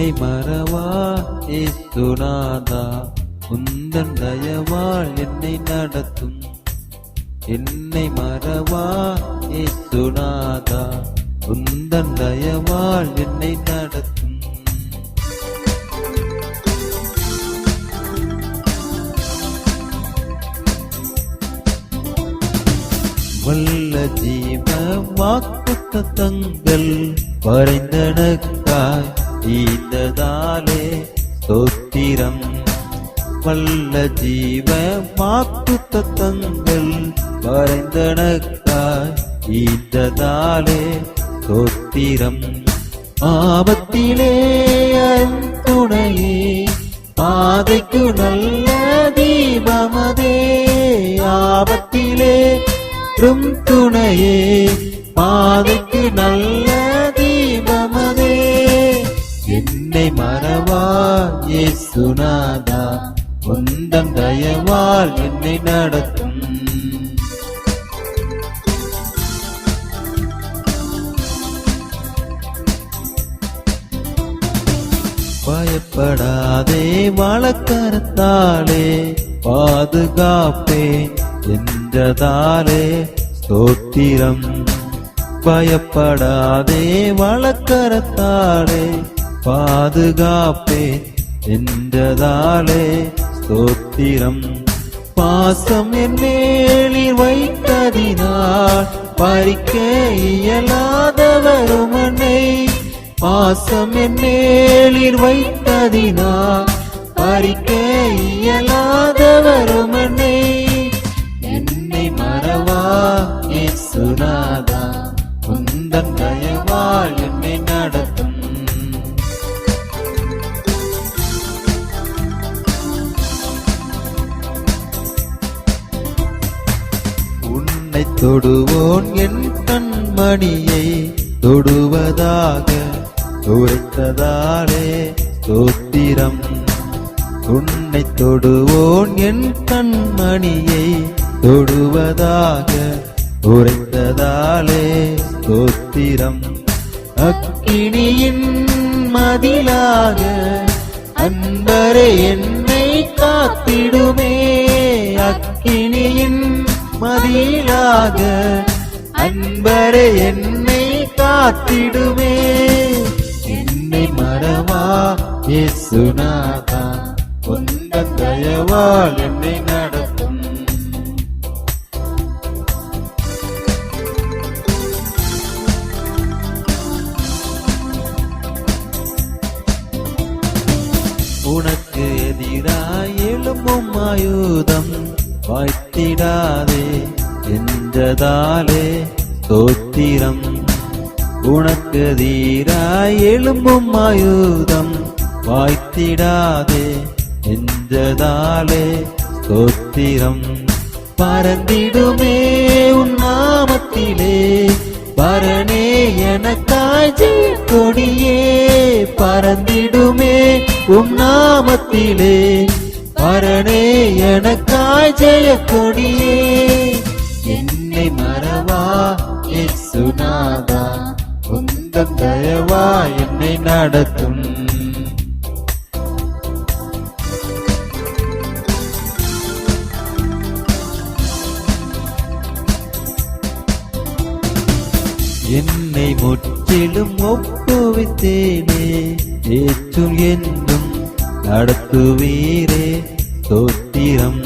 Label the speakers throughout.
Speaker 1: என்னை மறவா? ஏசுநாதா உந்தன் தயவாள் என்னை நடத்தும். என்னை மறவா? ஏசுநாதா உந்தன் தயவாள் என்னை நடத்தும். வல்ல ஜீவ வாக்கு தங்கள் வரைந்தனக்காய். ஈந்ததாலே ஸ்தோத்திரம். வல்ல ஜீவ மாத்து தத்தங்கள் வரைந்தனக்காய் ஈந்ததாலே ஸ்தோத்திரம். ஆபத்திலே துணையே பாதைக்கு நல்ல தீபமதே. ஆபத்திலே துணையே பாதைக்கு நல்ல மறவா இயேசுநாதா உந்தம் தயவால் என்னை நடத்தும். பயப்படாதே வழக்கரத்தாலே பாதுகாப்பேன் என்றதாலே ஸ்தோத்திரம். பயப்படாதே வழக்கரத்தாலே பாதுகாப்பே என்றதாலே ஸ்தோத்திரம். பாசம் என் மேலில் வைத்ததினால் பறிக்க இயலாதவருமனை பாசம் என் மேலில் வைத்ததினால் பறிக்க இயலாதவருமனை என்னை. மறவா சுனாதா குந்தன் தயவால் என்னை நடத்தும் தொடுவோன் என் கண்மணியை தொடுவதாக உரைத்ததாலே ஸ்தோத்திரம் உன்னை தொடுவோன் என் கண்மணியை தொடுவதாக உரைத்ததாலே ஸ்தோத்திரம் அக்கினியின் மதிலாக அன்பரே என்னை காத்திடுமே அக்கினி மதியாக அன்பரே என்னை காத்திடுமே. என்னை மறவா இயேசுநாதா உந்தன் தயவால் என்னை நடத்தும். உனக்கு எதிராய் எழும்பும் ஆயுதம் என்றதாலே தோத்திரம். உனக்கு தீராய் எழும்பும் ஆயுதம் வாய்த்திடாதே என்றதாலே தோத்திரம். பறந்திடுமே உன் நாமத்திலே பரணே எனக்காய் கொடியே பறந்திடுமே உன் நாமத்திலே பரணே எனக்காய் ஜெய கொடியே என்னை மறவா? இயேசுநாதா உந்தன் தயவா என்னை நடத்தும். என்னை முற்றிலும் ஒப்புவித்தேனே ஏற்றும் என்றும் நடத்துவீரே தோத்திரம்.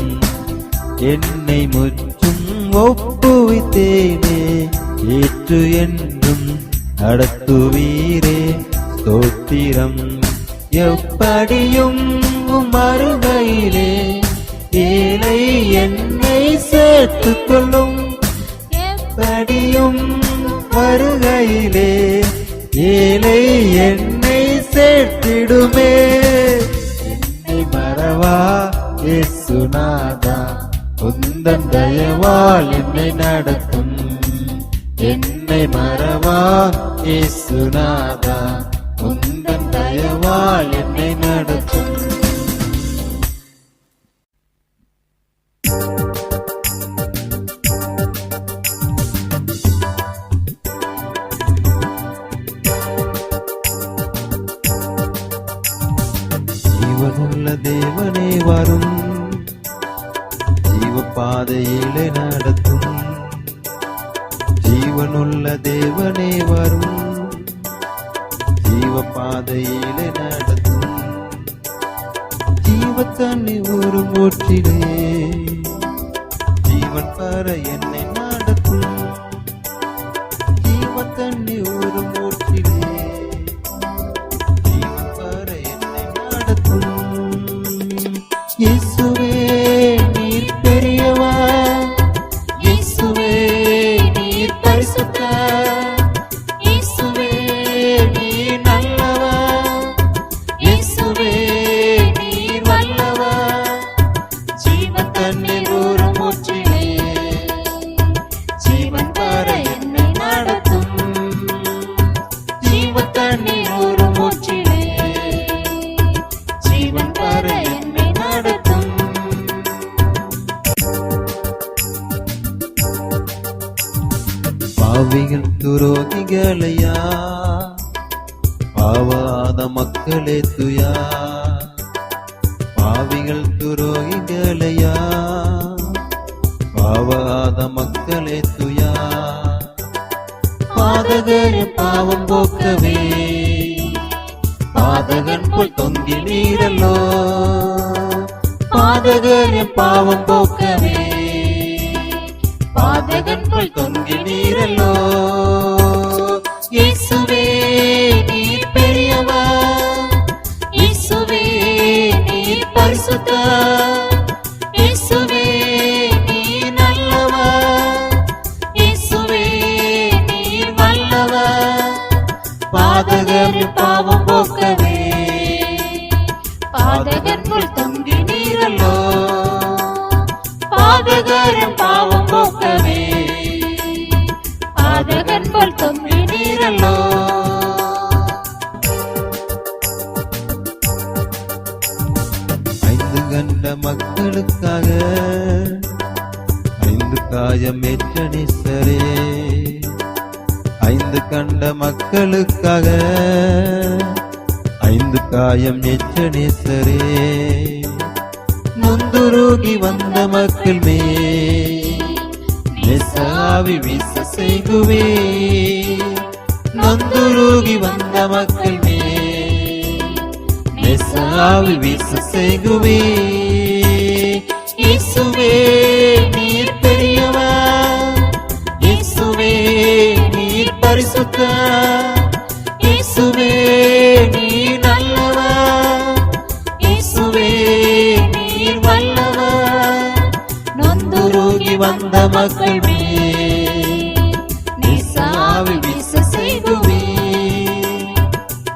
Speaker 1: என்னை முற்றும் ஒப்புவித்தேனே. ஏற்று என்றும் நடத்துவீரே தோத்திரம் எப்படியும் உம் ஏழை என்னை சேர்த்துக் கொள்ளும் எப்படியும் வருகையிலே ஏழை என்னை சேர்த்திடுமே. என்னை மறவா இயேசுநாதா. உந்தன் தயவால் என்னை நடத்தும். என்னை மறவா ஏசுநாதா. உந்தன் தயவால் என்னை பாத மக்களே துயா. பாதகர் பாவம் போக்கவே. பாதகன் போல் தொங்கி நீரல்லோ. பாதகர் பாவம் போக்கவே. பாதகன் போல் தொங்கி நீரல்லோ. இயேசுவே நீர் பெரியவா. இயேசுவே நீர் பரிசுத்தா. கண்ட மக்களுக்காக ஐந்து காயம் ஏற்ற ஐந்து கண்ட மக்களுக்காக ஐந்து காயம் ஏற்ற நேசரே. வந்த மக்கள் மேசாவி வீச செய்குவே நொந்துருகி வந்த மக்கள் மேசாவி வீச செய்குவே பரிசுத்த இயேசுவே நீ நல்லவா? இயேசுவே நீர் வல்லவா? நொந்துருகி வந்த மக்கள் நீசாவி வீச செய்துவே.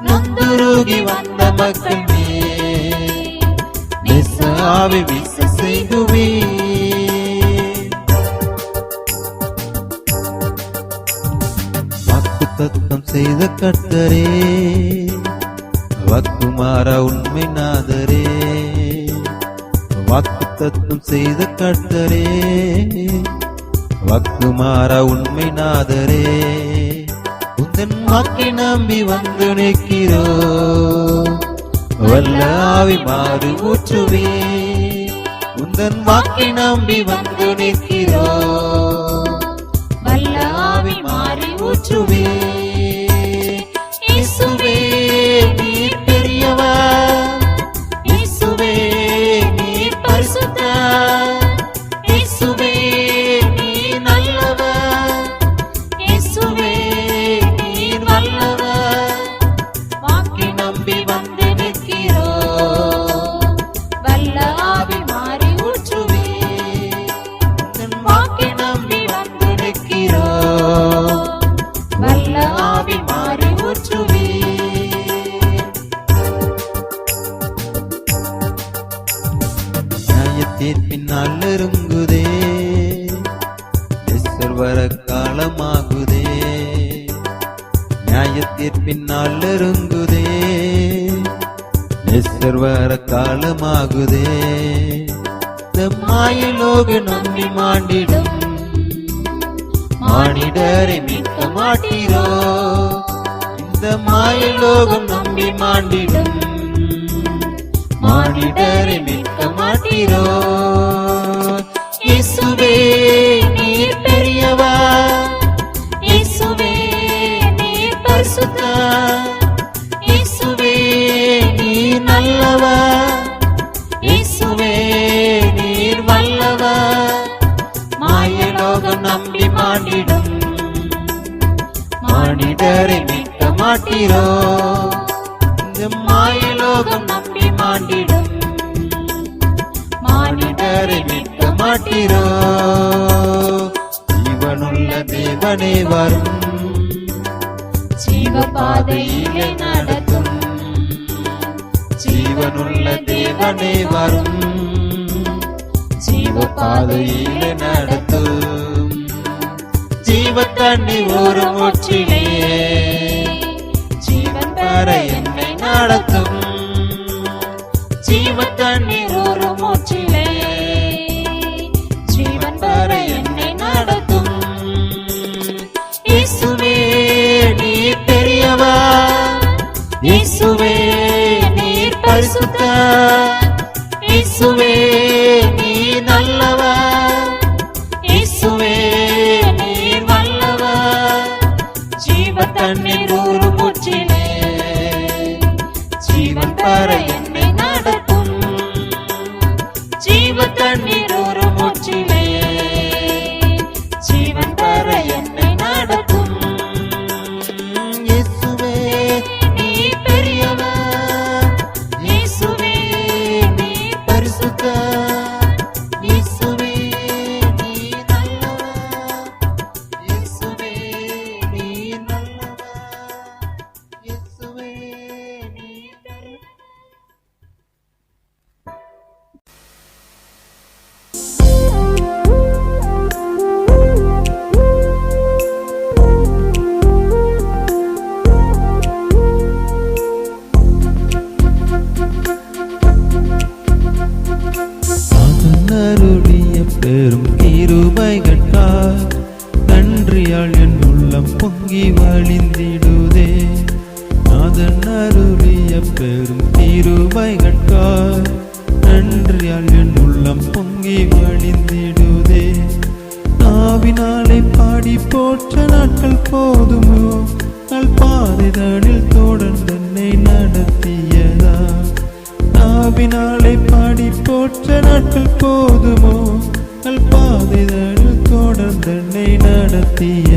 Speaker 1: நொந்துருகி வந்த மக்கள் நிசாவி வீச செய்த கர்த்தரே வாக்குமார உண்மை நாதரே. வாக்கு தத்துவம் செய்த கர்த்தரே வாக்குமார உண்மை நாதரே. உந்தன் வாக்கை நம்பி வந்து நிற்கிறோ. வல்லாவி மாறு ஊற்றுவே உந்தன் வாக்கை நம்பி வந்து நிற்கிறோம் இயேசுவே நீர் பெரியவா. இயேசுவே நீர் பரிசுத்தா. இயேசுவே நீர் நல்லவா. இயேசுவே நீர் வல்லவா. மாயலோகம் நம்பி மாண்டிடும் மானிடரை மீட்க மாட்டீரோ. இந்த மாயலோகம் நம்பி மாண்டிடும் மானிடரை மீட்க மாட்டீரோ. தேவனே வரும் ஜீவ பாதையிலே நடத்தும் ஜீவனுள்ள தேவனே வரும் ஜீவ பாதையிலே நடத்தும் ஜீவ தண்ணி ஒரு மூச்சிலே ஜீவன் பெற என்னை நடத்தும். ஜீவ தண்ணீர் ஒரு மூச்சிலே பரிசுத்த இயேசுவே நீ நல்லவா.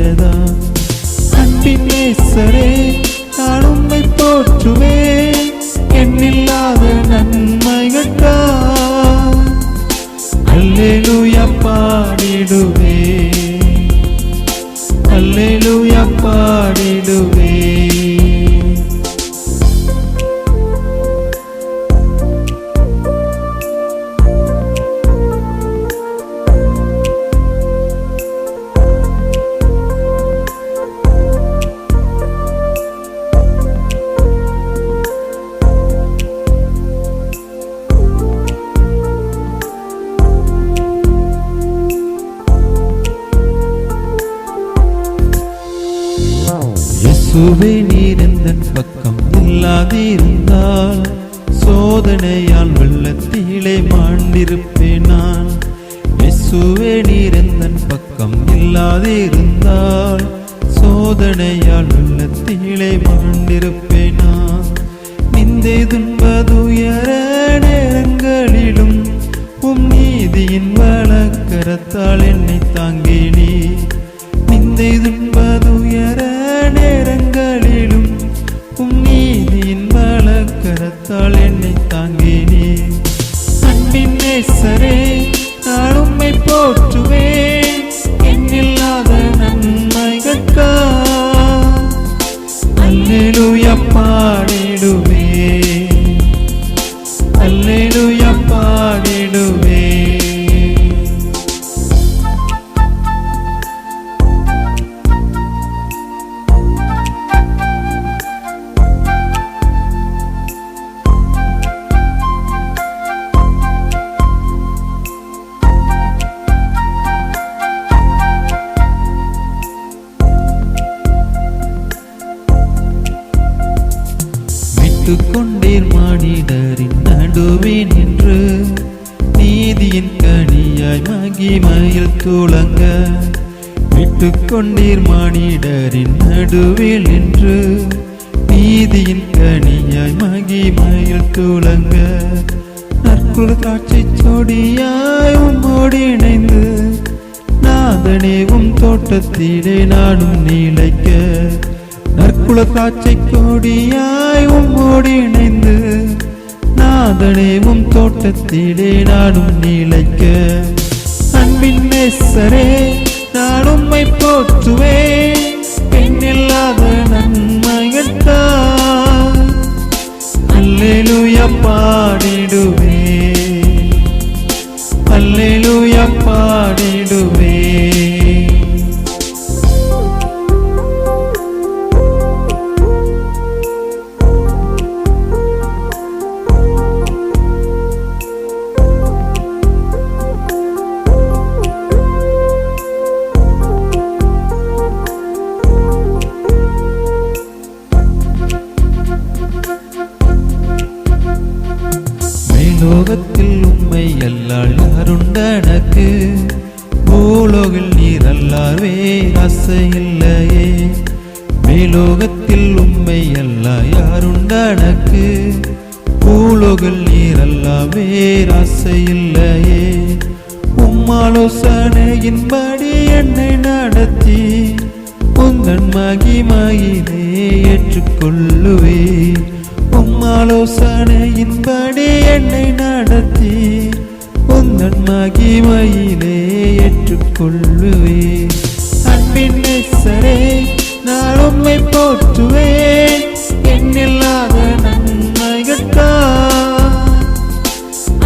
Speaker 2: நடத்தியதா அன்பின் நேசரே நான் உண்மை போற்றுவேன். எண்ணில்லாத நன்மைகட்டா அல்லேலூயா பாடிடுவே இயேசுவே நீரந்தன் பக்கம் இல்லாதிருந்தால் சோதனையால் வெள்ளத்திலே மாண்டிருப்பேன் நான் நிந்தை துன்பதுயர நேரங்களிலும் உம் நீதியின் வழக்கரத்தால் என்னை தாங்கினே. நிந்தை துன்பதுயர நேரங்களிலும் உம் நீதியின் வழக்கரத்தால் என்னை மகிமையில் துளங்க விட்டு கொண்டீர் மானிடரின் நடுவில் நின்று நீதியின் கனியாய் மகிமையில் துளங்க நற்குல காட்சி சொடியாய் உம்மோடு இணைந்து நான்
Speaker 1: நாதனே உம் தோட்டத்திலே நானும் நீளைக்க நற்குல காட்சி கொடியாய் உம்மோடு இணைந்து நாதனே உம் தோட்டத்திலே நானும் நீளைக்க நேசரே நான் உம்மை போற்றுவேன். பெண்ணில்லாத நன்மையத்தான் அல்லேலூயா பாடிடுவேன். நடத்தி உந்தன் மகிமையிலே ஏற்றுக்கொள்ளுவே. உம்மாலோசனையின்படி என்னை நடத்தி உந்தன் மகிமையிலே ஏற்றுக்கொள்ளுவே. அன்பின் நேசரே நான் உம்மை போற்றுவேன். எண்ணில்லாத நன்மைகட்டான்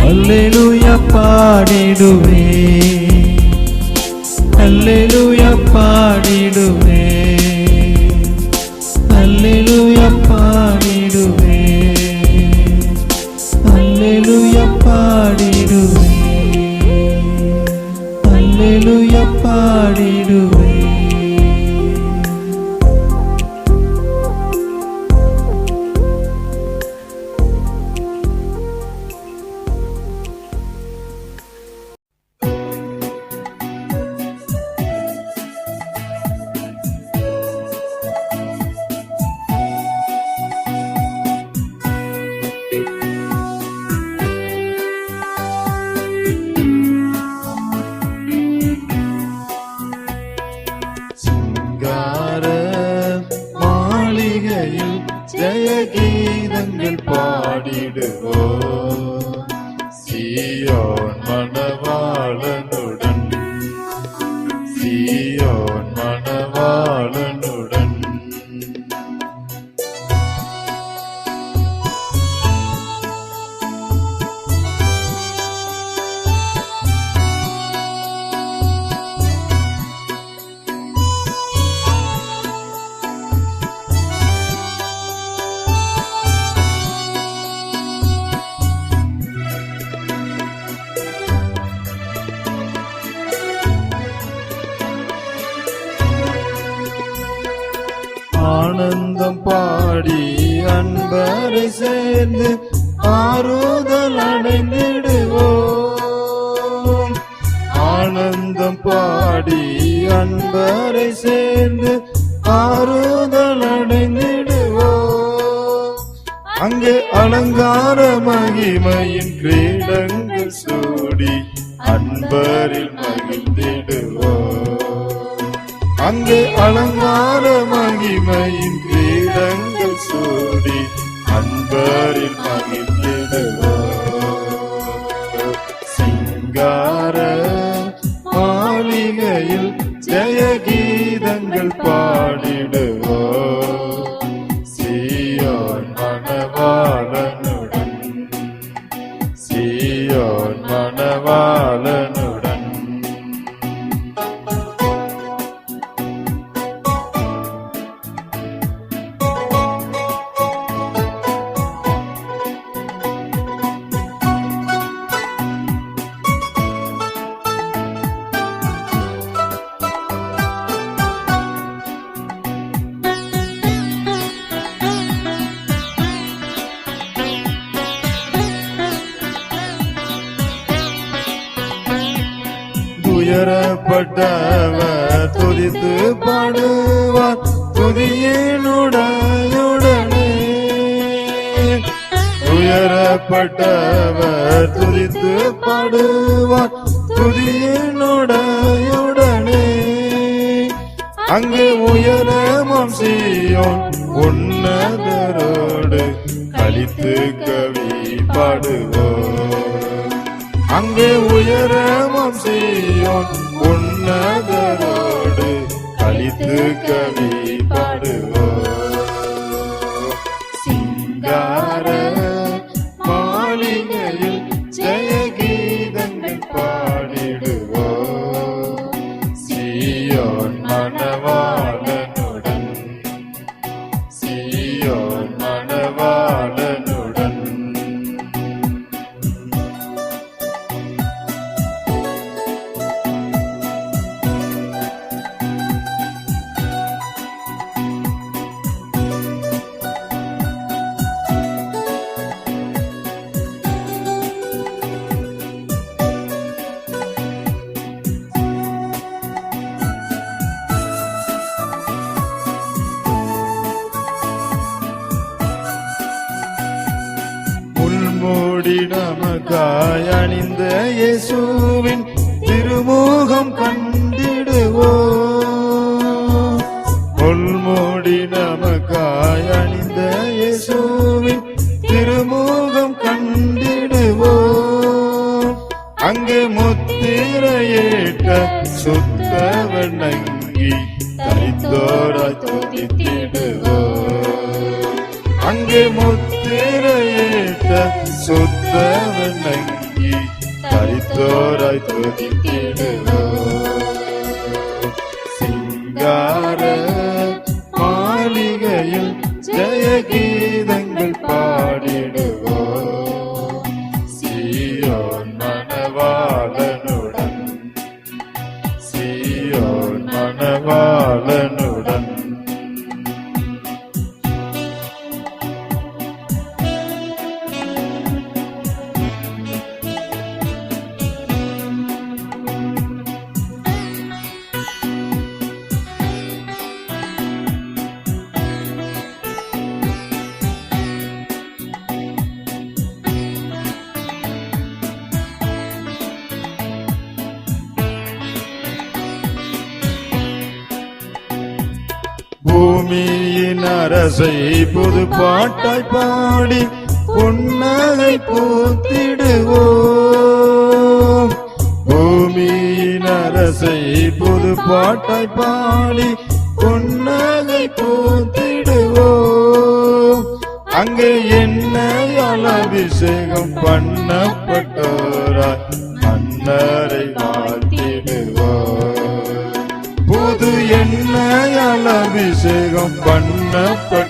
Speaker 1: அல்லேலூயா பாடிடுவே
Speaker 3: அன்பரை சேர்ந்து ஆறுதல் அடைந்திடுவோம். ஆனந்தம் பாடி அன்பரை சேர்ந்து ஆறுதல் அடைந்திடுவோம். அங்கே அலங்கார மகிமையின் கிரீடங்கள் சூடி அன்பரில் மகிழ்ந்திடுவோம். அங்கே அலங்கார மகிமையின் அன்பரில் மகிழ்ந்திடுவோம் அங்கு உயரமும் சீயோன் உன்னதரோடு கழித்து கவி பாடுவோம் அங்கு உயரமும் சீயோன் உன்னதரோடு கழித்து கவி நமக்காய் அணிந்த இயேசுவின் பாடி புன்னகை பூத்திடுவோம். பூமியின் அரசை புது பாட்டை பாடி புன்னகை பூத்திடுவோம். அங்கே என்ன அபிஷேகம் பண்ணப்பட்டோராய் மன்னரை வாழ்த்திடுவோம். புது என்ன அபிஷேகம் பண்ணப்பட்ட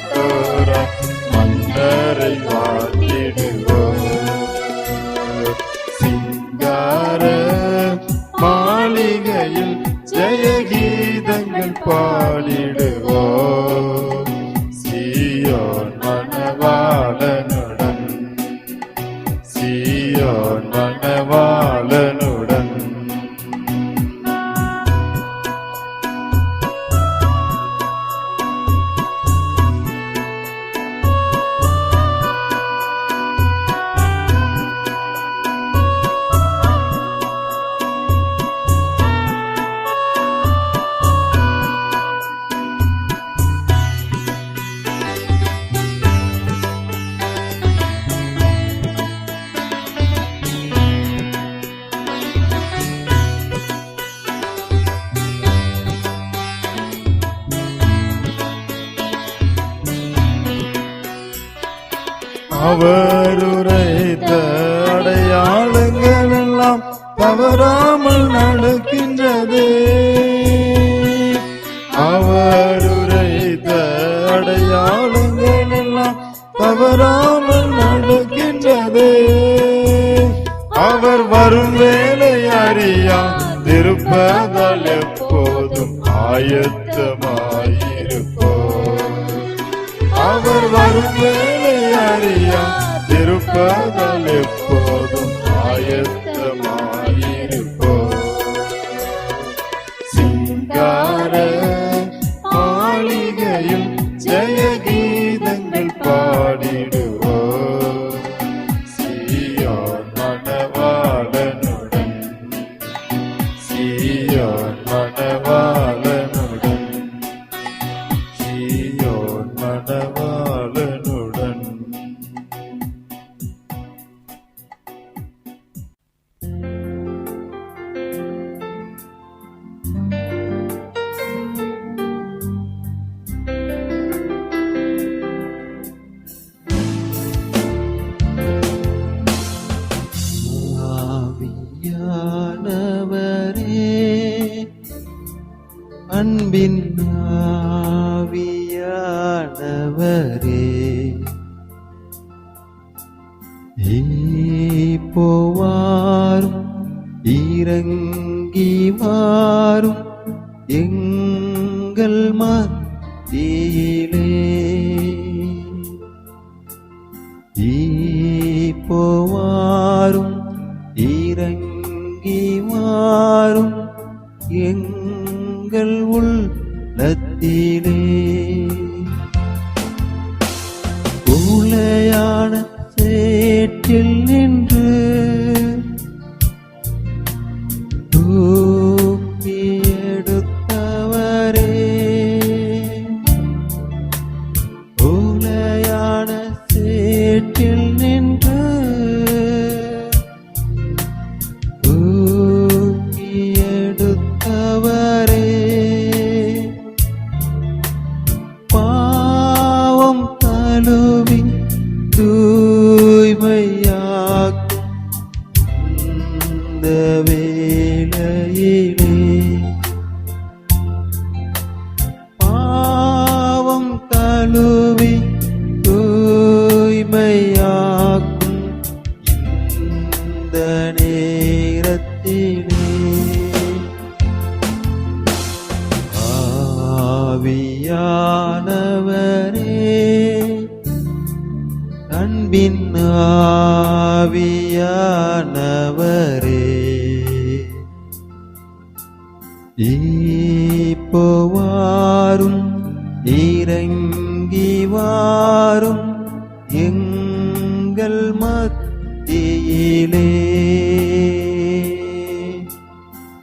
Speaker 3: அவர் உரைத்த அடையாளங்கள் எல்லாம் தவறாமல் நடக்கின்றது. அவர் உரைத்த அடையாளங்கள் எல்லாம் தவறாமல் நடக்கின்றது. அவர் வரும் வேலை அறியா திருப்பதால் எப்போதும் ஆயத்தமாயிருப்போம். அவர் வரும் வேலை அறியா திருப்பதால் எப்போதும்
Speaker 1: போவாரும் இறங்கி வாரும் எங்க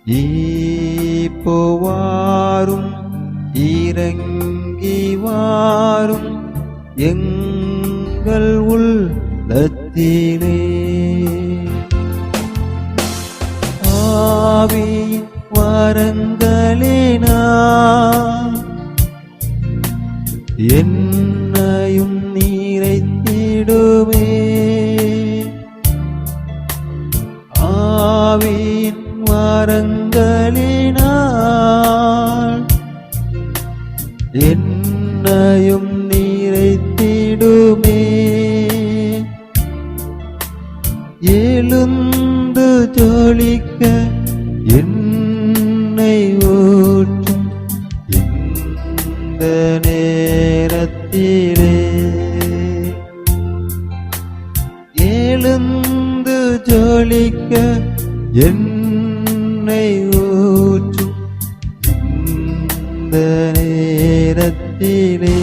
Speaker 1: ஈப்போவாரும் இறங்கிவாரும் எங்கள் உள்ளத்திலே. ஆவியின் வரங்களினா எழுந்து ஜொலிக்க என்னை ஊற்றும். இந்த நேரத்திலே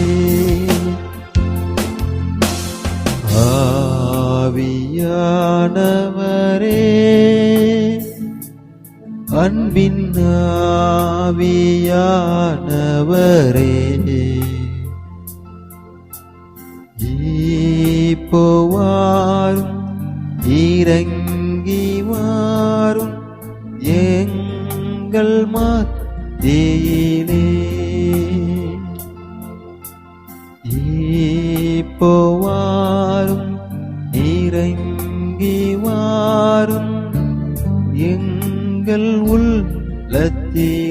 Speaker 1: ஆவியானவரே அன்பின் ஆவியானவரே. எங்கள் மத்தியிலே இப்போவாரும் இறங்கி வாரும் எங்கள் உள்ளத்திலே